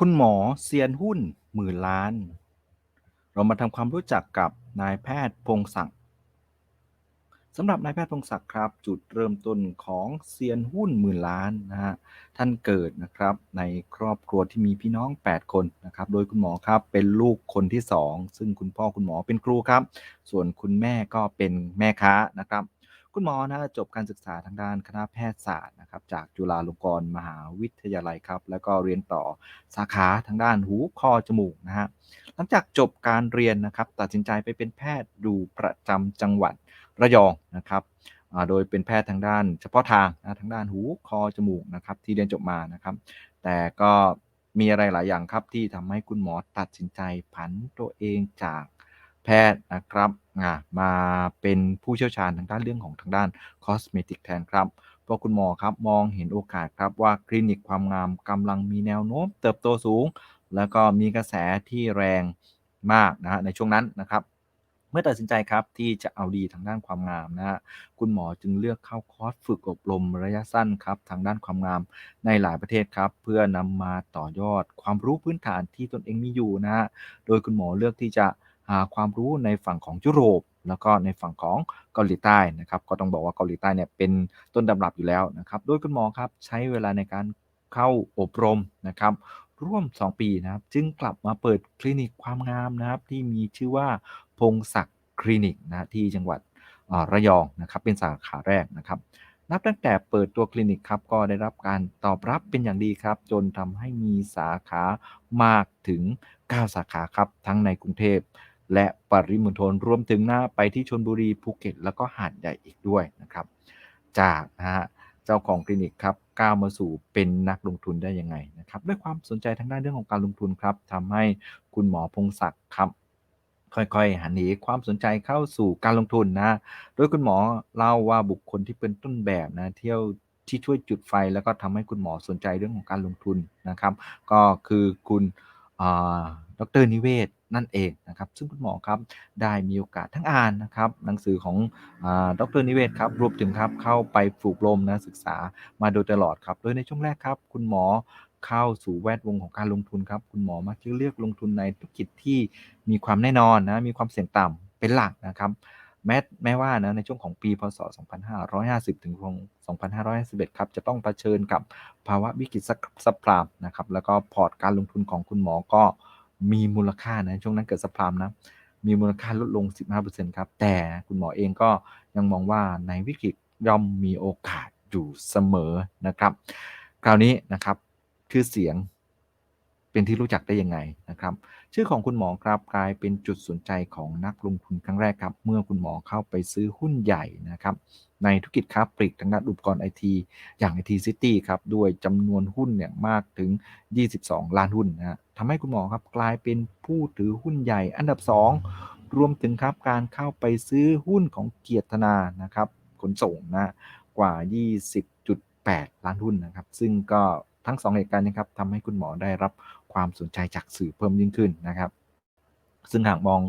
คุณหมอเซียนหุ้นหมื่นล้าน เรามาทำความรู้จักกับนายแพทย์พงศักดิ์สำหรับนายแพทย์พงศักดิ์ครับ จุดเริ่มต้นของเซียนหุ้นหมื่นล้านนะฮะท่านเกิดนะครับในครอบครัวที่มีพี่น้อง 8 คนนะครับ โดยคุณหมอครับเป็นลูกคนที่ 2 ซึ่งคุณพ่อคุณหมอเป็นครูครับ ส่วนคุณแม่ก็เป็นแม่ค้านะครับ คุณหมอนะจบการศึกษาทางด้านคณะแพทยศาสตร์นะครับจากจุฬาลงกรณ์มหาวิทยาลัยครับ แล้วก็เรียนต่อสาขาทางด้านหูคอจมูกนะฮะหลังจากจบการเรียนนะครับ ตัดสินใจไปเป็นแพทย์ดูประจำจังหวัดระยองนะครับโดยเป็นแพทย์ทางด้านเฉพาะทางนะทางด้านหูคอจมูกนะครับที่เรียนจบมานะครับ แต่ก็มีอะไรหลายอย่างครับที่ทำให้คุณหมอตัดสินใจผันตัวเองจาก แพทย์นะครับมาเป็นผู้เชี่ยวชาญทางด้านเรื่องของทางด้านคอสเมติกแทนครับเพราะคุณหมอครับมองเห็นโอกาสครับว่าคลินิกความงามกำลังมีแนวโน้มเติบโตสูง แล้วก็มีกระแสที่แรงมากนะฮะในช่วงนั้นนะครับ เมื่อตัดสินใจครับที่จะเอาดีทางด้านความงามนะฮะคุณหมอจึงเลือกเข้าคอร์สฝึกอบรมระยะสั้นครับทางด้านความงามในหลายประเทศครับ เพื่อนำมาต่อยอดความรู้พื้นฐานที่ตนเองมีอยู่นะฮะโดยคุณหมอเลือกที่จะ ความรู้ในฝั่งของยุโรป แล้วก็ในฝั่งของเกาหลีใต้นะครับ ก็ต้องบอกว่าเกาหลีใต้เนี่ยเป็นต้นตำรับอยู่แล้วนะครับ โดยคุณหมอครับใช้เวลาในการเข้าอบรมนะครับร่วม 2 ปีนะครับ จึงกลับมาเปิดคลินิกความงามนะครับ ที่มีชื่อว่าพงศักดิ์คลินิกนะที่จังหวัดระยองนะครับ เป็นสาขาแรกนะครับ นับตั้งแต่เปิดตัวคลินิกครับ ก็ได้รับการตอบรับเป็นอย่างดีครับ จนทำให้มีสาขามากถึง 9 สาขาครับ ทั้งในกรุงเทพ และปริมณฑลรวมถึงหน้าไปที่ชนบุรีภูเก็ต แล้วก็หาดใหญ่อีกด้วยนะครับ จากนะฮะเจ้าของคลินิกครับก้าวมาสู่เป็นนักลงทุนได้ยังไงนะครับ ด้วยความสนใจทางด้านเรื่องของการลงทุนครับทำให้คุณหมอพงศักดิ์ครับค่อยๆหันเหความสนใจเข้าสู่การลงทุนนะ โดยคุณหมอเล่าว่าบุคคลที่เป็นต้นแบบนะเที่ยวที่ช่วยจุดไฟแล้วก็ทำให้คุณหมอสนใจเรื่องของการลงทุนนะครับ ก็คือคุณอ่าดรนิเวศ นั่นเองนะครับ ซึ่งคุณหมอครับได้มีโอกาสทั้งอ่านนะครับหนังสือของอดรนิเวศครับรวมถึงครับเข้าไปฝึกอบรมนะศึกษามาโดยตลอดครับโดยในช่วงแรกครับ คุณหมอเข้าสู่แวดวงของการลงทุนครับ คุณหมอมักจะเลือกลงทุนในธุรกิจที่มีความแน่นอนนะมีความเสี่ยงต่ำเป็นหลักนะครับแม้แม้ว่านะในช่วงของปีพศ 2550 ถึง 2551 ครับ จะต้องเผชิญกับภาวะวิกฤตซับพลามนะครับ แล้วก็พอร์ตการลงทุนของคุณหมอก็ มีมูลค่านะช่วงนั้นเกิดซับพลามนะมีมูลค่าลดลง 15%ครับ แต่คุณหมอเองก็ยังมองว่าในวิกฤตย่อมมีโอกาสอยู่เสมอนะครับ คราวนี้นะครับชื่อเสียง เป็นที่รู้จักได้ยังไงนะครับ ชื่อของคุณหมอครับกลายเป็นจุดสนใจของนักลงทุนครั้งแรกครับ เมื่อคุณหมอเข้าไปซื้อหุ้นใหญ่นะครับในธุรกิจค้าปลีกทางด้านอุปกรณ์ไอทีอย่าง IT City ครับด้วยจำนวนหุ้นเนี่ยมากถึง 22 ล้านหุ้นนะฮะทำให้คุณหมอครับกลายเป็นผู้ถือหุ้นใหญ่อันดับ 2 รวมถึงครับการเข้าไปซื้อหุ้นของเกียรตินานะครับขนส่งนะกว่า 20.8 ล้านหุ้นนะครับ ซึ่งก็ทั้ง 2 เหตุการณ์นะครับทำให้คุณหมอได้รับ ความสนใจจากสื่อเพิ่มยิ่งขึ้นนะครับ ซึ่งหากมอง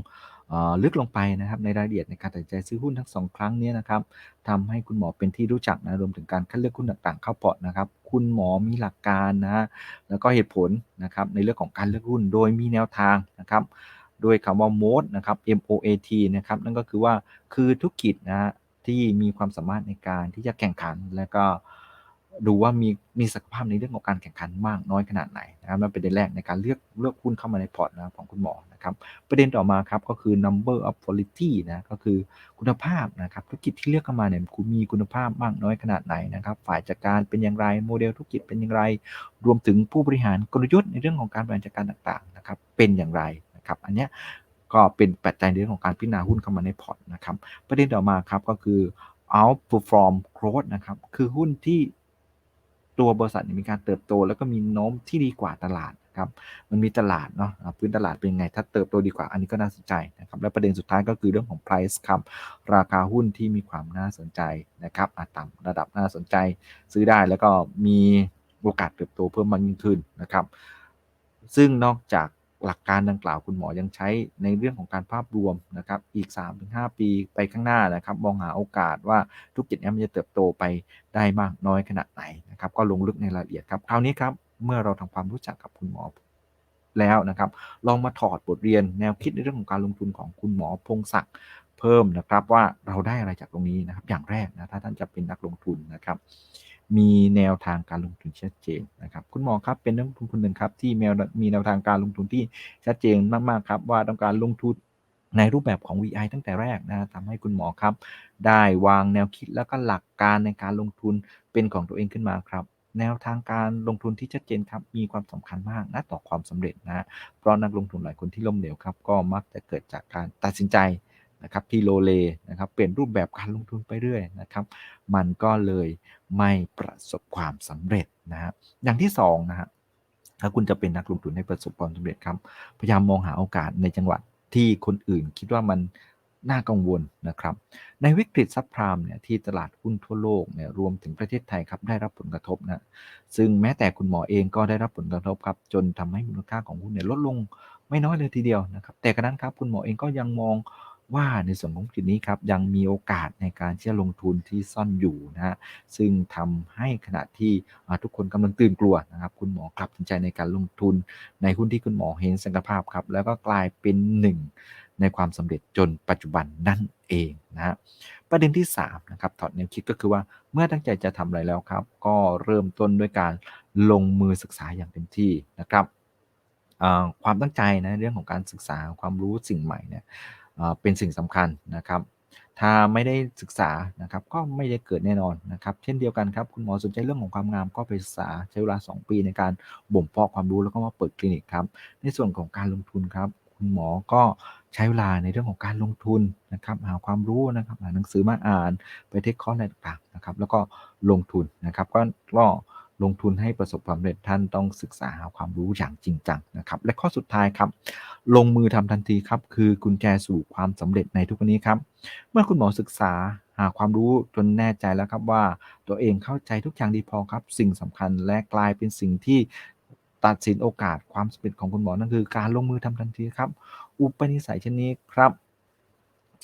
ลึกลงไปนะครับในรายละเอียดในการตัดใจซื้อหุ้นทั้งสองครั้งนี้นะครับทำให้คุณหมอเป็นที่รู้จักนะรวมถึงการคัดเลือกหุ้นต่างๆ เข้าพอร์ตนะครับ คุณหมอมีหลักการนะฮะแล้วก็เหตุผลนะครับในเรื่องของการเลือกหุ้นโดยมีแนวทางนะครับโดยคำว่า MOAT นะครับ M O A T นะครับนั่นก็คือว่าคือธุรกิจนะฮะที่มีความสามารถในการที่จะแข่งขันแล้วก็ ดูว่ามีมีศักยภาพในเรื่องของการแข่งขันมากน้อยขนาดไหนนะครับนั่นเป็นประเด็นแรกในการเลือกเลือกหุ้นเข้ามาในพอร์ตนะครับของคุณหมอนะครับ ประเด็นต่อมาครับก็คือ number of quality นะก็คือคุณภาพนะครับธุรกิจที่เลือกเข้ามาเนี่ยคุณมีคุณภาพมากน้อยขนาดไหนนะครับฝ่ายจัดการเป็นอย่างไรโมเดลธุรกิจเป็นอย่างไร รวมถึงผู้บริหารกลยุทธ์ในเรื่องของการบริหารจัดการต่างๆนะครับเป็นอย่างไรนะครับอันเนี้ยก็เป็นปัจจัยในเรื่องของการพิจารณาหุ้นเข้ามาในพอร์ตนะครับประเด็นต่อมาครับก็คือ outperform growth นะครับคือหุ้นที่ ตัวบริษัทมีการเติบโต แล้วก็มีโน้มที่ดีกว่าตลาดนะครับมันมีตลาดเนาะพื้นตลาดเป็นไง ถ้าเติบโตดีกว่าอันนี้ก็น่าสนใจนะครับและประเด็นสุดท้ายก็คือเรื่องของ price ครับราคาหุ้นที่มีความน่าสนใจนะครับต่ำระดับน่าสนใจซื้อได้แล้วก็มีโอกาสเติบโตเพิ่มมากยิ่งขึ้นนะครับ ซึ่งนอกจาก หลักการดังกล่าวคุณหมอยังใช้ในเรื่องของการภาพรวมนะครับ อีก 3-5 ปีไปข้างหน้านะครับ มองหาโอกาสว่าธุรกิจนี้มันจะเติบโตไปได้มากน้อยขนาดไหนนะครับ ก็ลงลึกในรายละเอียดครับ คราวนี้ครับ เมื่อเราทำความรู้จักกับคุณหมอแล้วนะครับ ลองมาถอดบทเรียนแนวคิดในเรื่องของการลงทุนของคุณหมอพงศักดิ์เพิ่มนะครับว่าเราได้อะไรจากตรงนี้นะครับ อย่างแรกนะถ้าท่านจะเป็นนักลงทุนนะครับ มีแนวทางการลงทุนชัดเจนนะครับ คุณหมอครับเป็นนักลงทุนคนหนึ่งครับที่มีแนวทางการลงทุนที่ชัดเจนมากๆครับว่าต้องการลงทุนในรูปแบบของ VI ตั้งแต่แรกนะทำให้คุณหมอครับ ได้วางแนวคิดแล้วก็หลักการในการลงทุนเป็นของตัวเองขึ้นมาครับ แนวทางการลงทุนที่ชัดเจนครับมีความสำคัญมากนะต่อความสำเร็จนะเพราะนักลงทุนหลายคนที่ล้มเหลวครับ ก็มักจะเกิดจากการตัดสินใจ นะครับที่โลเลนะครับเปลี่ยนรูปแบบการลงทุนไปเรื่อยนะครับมันก็เลยไม่ประสบความสำเร็จนะฮะอย่างที่2นะฮะถ้าคุณจะเป็นนักลงทุนให้ประสบความสำเร็จครับพยายามมองหาโอกาสในจังหวัดที่คนอื่นคิดว่ามันน่ากังวลนะครับ ในวิกฤตซับพรามเนี่ยที่ตลาดหุ้นทั่วโลกเนี่ยรวมถึงประเทศไทยครับได้รับผลกระทบนะซึ่งแม้แต่คุณหมอเองก็ได้รับผลกระทบครับจนทำให้มูลค่าของหุ้นเนี่ยลดลงไม่น้อยเลยทีเดียวนะครับ แต่กระนั้นครับคุณหมอเองก็ยังมอง ว่าในส่วนของจุดนี้ครับยังมีโอกาสในการที่จะลงทุนที่ซ่อนอยู่นะฮะซึ่งทำให้ขณะที่ทุกคนกำลังตื่นกลัวนะครับคุณหมอกลับตัดสินใจในการลงทุนในหุ้นที่คุณหมอเห็นสังกภาพครับ แล้วก็กลายเป็นหนึ่งในความสำเร็จจนปัจจุบันนั่นเองนะฮะประเด็นที่3นะครับถอดแนวคิดก็คือว่าเมื่อตั้งใจจะทำอะไรแล้วครับ ก็เริ่มต้นด้วยการลงมือศึกษาอย่างเต็มที่นะครับความตั้งใจนะเรื่องของการศึกษาความรู้สิ่งใหม่เนี่ย เป็นสิ่งสำคัญนะครับ ถ้าไม่ได้ศึกษานะครับก็ไม่ได้เกิดแน่นอนนะครับ เช่นเดียวกันครับคุณหมอสนใจเรื่องของความงามก็ไปศึกษาใช้เวลา 2 ปีในการบ่มเพาะความรู้แล้วก็มาเปิดคลินิกครับในส่วนของการลงทุนครับคุณหมอก็ใช้เวลาในเรื่องของการลงทุนนะครับหาความรู้นะครับหาหนังสือมาอ่านไปเทคคอร์สอะไรต่างๆนะครับแล้วก็ลงทุนนะครับก็ก็ ลงทุนให้ประสบความสำเร็จท่านต้องศึกษาหาความรู้อย่างจริงจังนะครับ และข้อสุดท้ายครับ ลงมือทำทันทีครับ คือกุญแจสู่ความสำเร็จในทุกวันนี้ครับ เมื่อคุณหมอศึกษาหาความรู้จนแน่ใจแล้วครับว่าตัวเองเข้าใจทุกอย่างดีพอครับ สิ่งสำคัญและกลายเป็นสิ่งที่ตัดสินโอกาสความสำเร็จของคุณหมอนั่นคือ การลงมือทำทันทีครับ อุปนิสัยเช่นนี้ครับ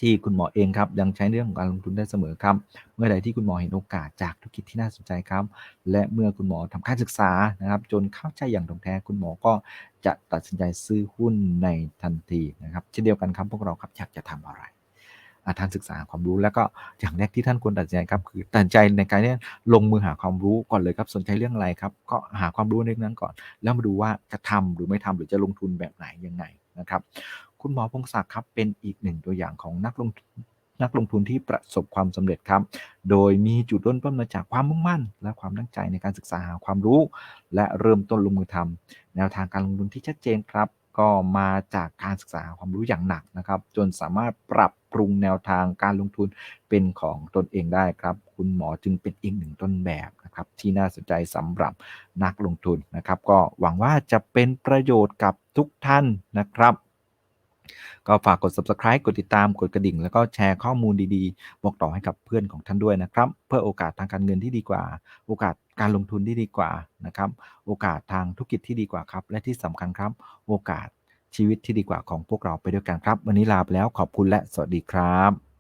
ที่คุณหมอเองครับยังใช้เรื่องของการลงทุนได้เสมอครับ เมื่อใดที่คุณหมอเห็นโอกาสจากธุรกิจที่น่าสนใจครับ และเมื่อคุณหมอทำการศึกษานะครับ จนเข้าใจอย่างตรงแท้คุณหมอก็จะตัดสินใจซื้อหุ้นในทันทีนะครับเช่นเดียวกันครับพวกเราครับอยากจะทำอะไรท่านศึกษาความรู้แล้วก็อย่างแรกที่ท่านควรตัดสินใจครับคือตัดใจในการนี้ลงมือหาความรู้ก่อนเลยครับสนใจเรื่องอะไรครับ ก็หาความรู้ในเรื่องนั้นก่อน แล้วมาดูว่าจะทำหรือไม่ทำหรือจะลงทุนแบบไหนยังไงนะครับ คุณหมอพงศักดิ์ครับเป็นอีกหนึ่งตัวอย่างของนักลงทุนนักลงทุนที่ประสบความสำเร็จครับ โดยมีจุดเริ่มต้นมาจากความมุ่งมั่น และความตั้งใจในการศึกษาหาความรู้ และเริ่มต้นลงมือทำแนวทางการลงทุนที่ชัดเจนครับ ก็มาจากการศึกษาความรู้อย่างหนักนะครับ จนสามารถปรับปรุงแนวทางการลงทุนเป็นของตนเองได้ครับ คุณหมอจึงเป็นอีกหนึ่งต้นแบบนะครับ ที่น่าสนใจสำหรับนักลงทุนนะครับ ก็หวังว่าจะเป็นประโยชน์กับทุกท่านนะครับ ก็ฝากกด subscribe กดติดตามกดกระดิ่ง แล้วก็แชร์ข้อมูลดีๆ บอกต่อให้กับเพื่อนของท่านด้วยนะครับ เพื่อโอกาสทางการเงินที่ดีกว่า โอกาสการลงทุนที่ดีกว่านะครับ โอกาสทางธุรกิจที่ดีกว่าครับ และที่สำคัญครับ โอกาสชีวิตที่ดีกว่าของพวกเราไปด้วยกันครับ วันนี้ลาไปแล้วขอบคุณและสวัสดีครับ